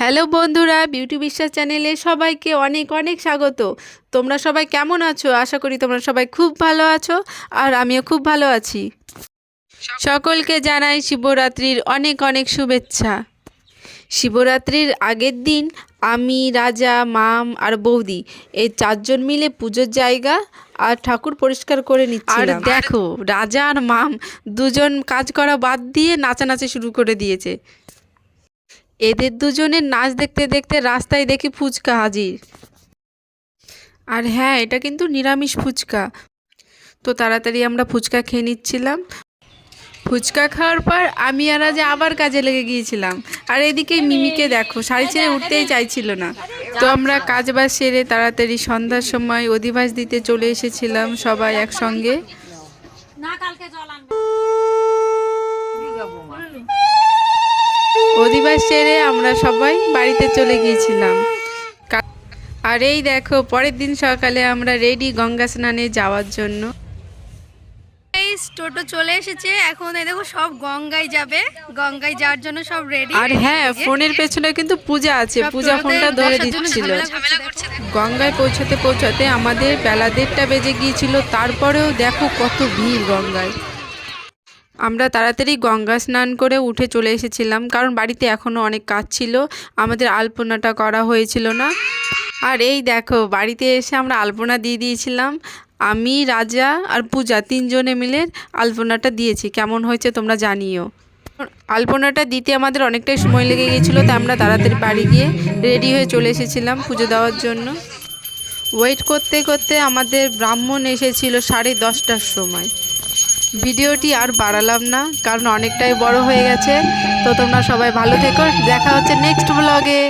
Hello বন্ধুরা, beauty বিশ্বাস চ্যানেলে সবাইকে অনেক অনেক স্বাগত। তোমরা সবাই কেমন আছো? আশা করি তোমরা সবাই খুব ভালো আছো আর আমিও খুব ভালো আছি। সকলকে জানাই শিবরাত্রির অনেক অনেক শুভেচ্ছা। শিবরাত্রির আগের দিন আমি, রাজা, মাম আর বৌদি এই চারজন মিলে পুজোর জায়গা আর ঠাকুর পরিষ্কার করে নিচ্ছি আর দেখো, রাজা আর মাম দুজন কাজ করা বাদ দিয়ে নাচানাচি শুরু করে দিয়েছে। এদের দুজনের নাচ দেখতে দেখতে রাস্তায় দেখি ফুচকা হাজির। আর হ্যাঁ এটা কিন্তু নিরামিষ ফুচকা। তো তাড়াতাড়ি আমরা ফুচকা খেয়ে নিচ্ছিলাম। ফুচকা খাওয়ার পর আমি আর আজ আবার কাজে লেগে গিয়েছিলাম। আর এদিকে মিমিকে দেখো শাড়ি ছেড়ে উঠতেই চাইছিল না। তো আমরা কাজ বাজ সেরে তাড়াতাড়ি সন্ধ্যার সময় অধিবাস দিতে চলে এসেছিলাম সবাই একসঙ্গে। না কালকে জল আনবে। অধিবাস সেরে আমরা সবাই বাড়িতে চলে গিয়েছিলাম। আর এই দেখো পরের দিন সকালে আমরা রেডি গঙ্গা স্নানে যাওয়ার জন্য। টোটো চলে এসেছে এখন এই দেখো সব গঙ্গায় যাবে। গঙ্গায় যাওয়ার জন্য সব রেডি আর হ্যাঁ ফোনের পেছনে কিন্তু পূজা আছে পূজা ফোনটা ধরে দিচ্ছিল। গঙ্গায় পৌঁছাতে পৌঁছাতে আমাদের বেলা দেড়টা বেজে গিয়েছিল তারপরেও দেখো কত ভিড় গঙ্গায়। আমরা তাড়াতাড়ি গঙ্গা স্নান করে উঠে চলে এসেছিলাম, কারণ বাড়িতে এখনও অনেক কাজ ছিল। আমাদের আলপনাটা করা হয়েছিল না। আর এই দেখো, বাড়িতে এসে আমরা আলপনা দিয়ে দিয়েছিলাম। আমি, রাজা আর পূজা তিনজনে মিলে আলপনাটা দিয়েছি। কেমন হয়েছে তোমরা জানিও। আলপনাটা দিতে আমাদের অনেকটাই সময় লেগে গিয়েছিল, তাই আমরা তাড়াতাড়ি বাড়ি গিয়ে রেডি হয়ে চলে এসেছিলাম পুজো দেওয়ার জন্য। ওয়েট করতে করতে আমাদের ব্রাহ্মণ এসেছিল সাড়ে দশটার সময়। ভিডিওটি আর বাড়ালাম না, কারণ অনেকটাই বড় হয়ে গেছে। তো তোমরা সবাই ভালো থেকো। দেখা হচ্ছে নেক্সট ব্লগে